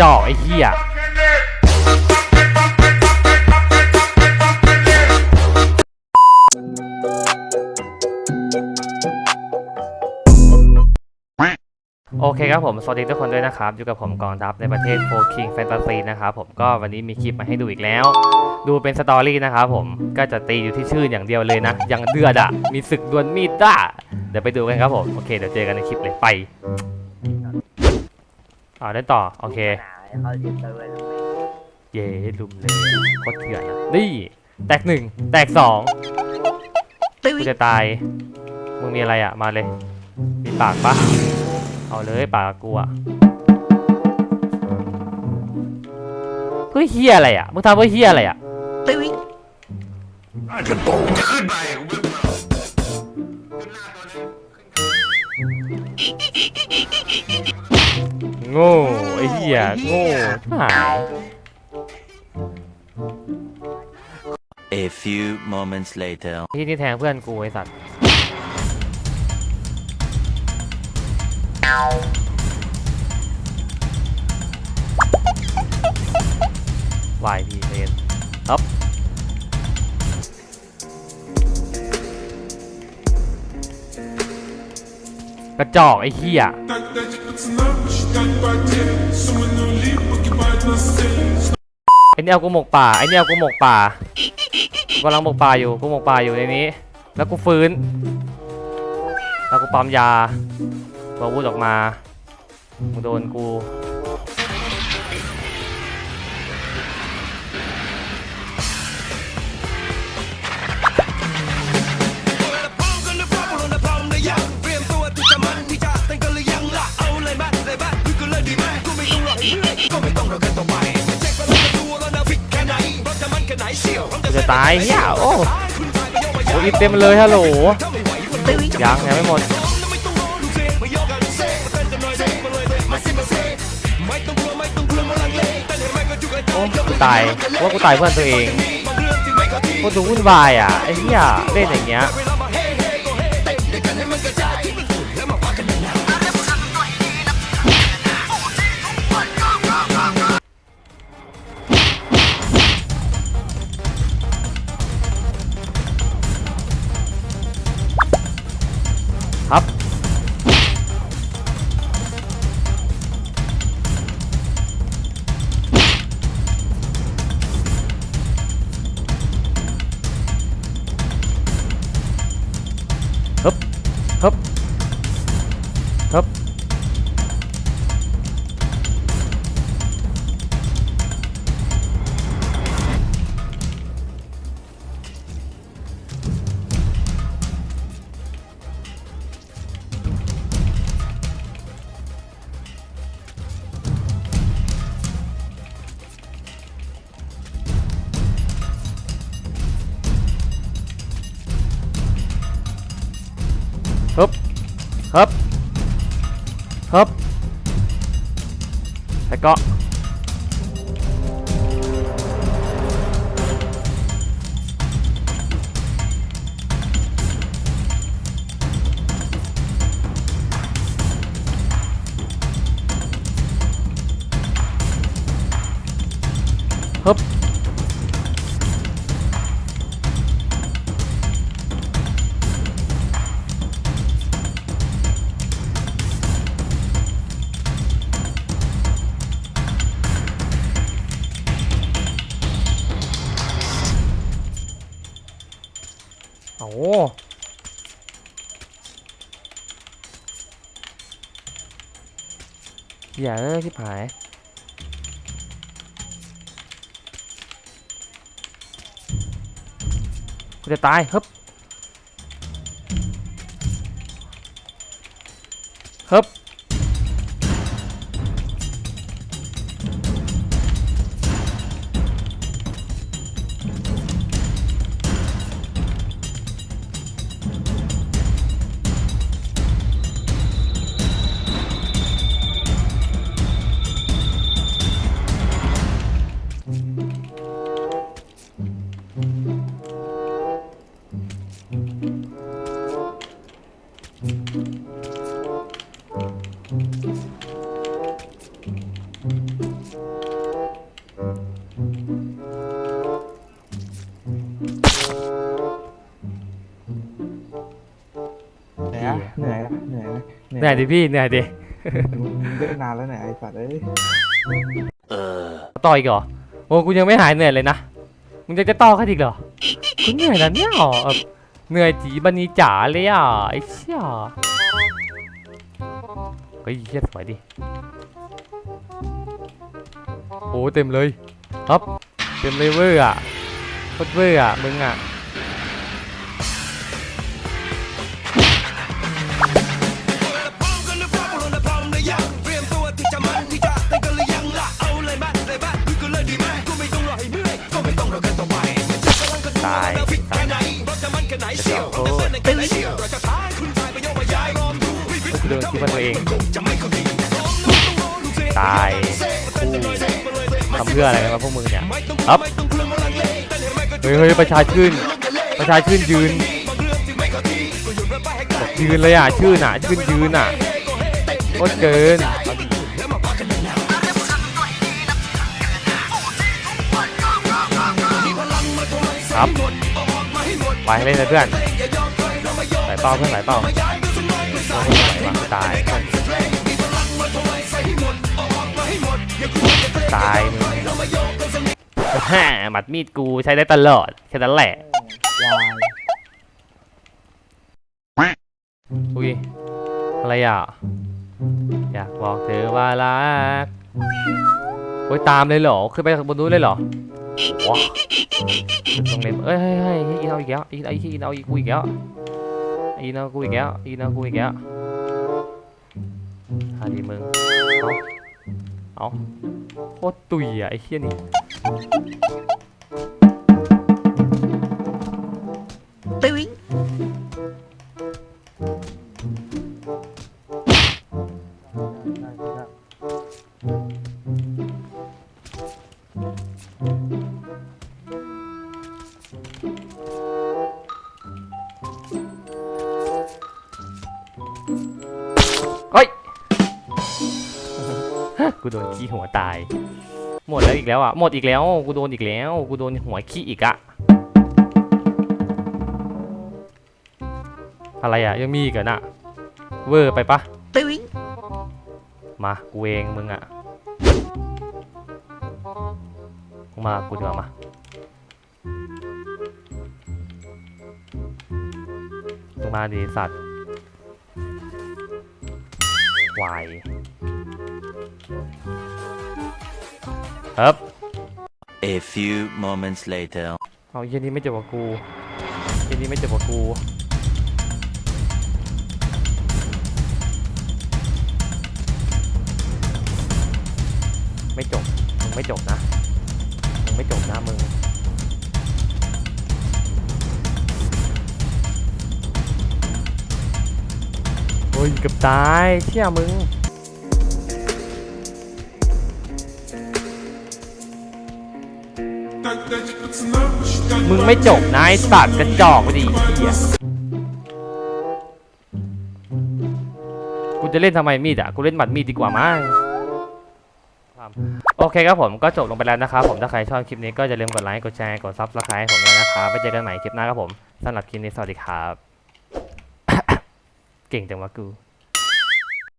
จอกไอ้เหี้ยโอเคครับผม สวัสดีทุกคนด้วยนะครับ อยู่กับผมกองทัพในประเทศโฟคิงแฟนตาซีนะครับผมก็วันนี้มีคลิปมาให้ดูอีกแล้ว ดูเป็นสตอรี่นะครับผมก็จะตีอยู่ที่ชื่ออย่างเดียวเลยนะ อย่างเดือดอะมีศึกดวลมีดด้าเดี๋ยวไปดูกันครับผม โอเค เดี๋ยวเจอกันในคลิปเลยไป อ่าได้ต่อ โอเค เขาจิตเตอร์เลยเย้ลุมเลยโคตรเถื่อนอะนี่แตกหนึ่งแตกสองกูจะตายมึงมีอะไรอะมาเลย มีปากปะเอาเลยปากกับกูอะเพื่อเฮียอะไรอะมึงทำเพื่อเฮียอะไรอะตึ้ยจะตกจะขึ้นไป โง่ไอ้เหี้ยโง่หาย A few moments later. ที่นี่แทงเพื่อนกูไอ้สัตว์วายพีเลนครับกระจอกไอ้เหี้ย Тогда пацанам считать потери Суммы нули погибают на сцене ไอ้เนี่ยเอากูหมกป่าไอ้เนี่ยเอากูหมกป่ากูกำลังหมกป่าอยู่กูหมกป่าอยู่ในนี้ แล้วกูฟื้น แล้วกูปั๊มยาบอาวุธออกมามึงโดนกู ตายเฮียโอ้โหอีเต็มเลยฮัลโหลยังยังไม่หมดโอ้กูตายว่ากูตายเพื่อนตัวเองกูดูวุ่นวายอะไอ้เหี้ยเล่นอย่างเงี้ย ฮึบฮึบแล้วก็ อย่าเลิกที่ผายกูจะตายฮึบฮึบ เหนื่อยดิพี่เหนื่อยดิมึงเล่นนานแล้วเนี่ยไอ้สัตว์เอ้ยต่ออีกเหรอโอ้กูยังไม่หายเหนื่อยเลยนะมึงจะจะต่อกันอีกเหรอกูเหนื่อยแล้วเนี่ยเออเหนื่อยจีบันนีจ๋าเลยอะไอ้เชี่ยเฮ้ยเชี่ยสวยดิโอ้เต็มเลยครับเต็มเลยเวอร์อะโคตรเวอร์อะมึงอะ ตายตายจะขอโทษกูโดนคิดว่าตัวเอง ตายกูทำเพื่ออะไรกันวะพวกมึงเนี่ยครับเฮ้ยเฮ้ยประชาชื่น ประชาชื่นยืน ยืนเลยอะ ชื่นอะ ชื่นยืนอะโคตรเกิน ครับ ไปเล่นเลยเพื่อนไหลเป้าเพื่อนไหลเป้าโอ้โหไหลว่ะตายตายมึงแฮ่หมัดมีดกูใช้ได้ตลอดแค่นั้นแหละวายอุ้ยอะไรอะ อยากบอกเธอว่ารักโอ้ยตามเลยเหรอขึ้นไปบนนู้นเลยเหรอ ว้าตรงเล็บเอ้ยเฮ้ยเฮ้ยอีนเอาอีกแล้วอีนไอ้อีกอีนเอาอีกกูอีกแล้วอีนเอากูอีกแล้วอีนเอากูอีกแล้วฮาดีมึงเอาเอาโคตรตุยอะไอ้เฮี้ยนี่ กูโดนขี้หัวตาย หมดแล้วอีกแล้วอะ หมดอีกแล้ว กูโดนอีกแล้ว กูโดนหัวขี้อีกอะอะไรอะ ยังมีอีกเหรอน่ะ เวอร์ไปปะตึ้งมา กูเองมึงอะมึงมา กูดีกว่ามามึงมาดีสัตว์วาย ครับ A few moments later. เอาเย็นนี้ไม่จบกับกูเย็นนี้ไม่จบกับกูไม่จบ มึงไม่จบนะ มึงไม่จบนะมึงโอ้ยเกือบตายเชี่ยมึง มึงไม่จบนะไอ้สัตว์กระจอกไปดิเหี้ยกูจะเล่นทำไมมีดอะ กูเล่นหมัดมีดดีกว่ามั้งโอเคครับผมก็จบลงไปแล้วนะครับผมถ้าใครชอบคลิปนี้ก็อย่าลืมกดไลค์ กดแชร์ กดซับสไครต์ผมด้วยนะครับไปเจอกันใหม่คลิปหน้าครับผมสำหรับคลิปนี้สวัสดีครับ เก่งจังวะกู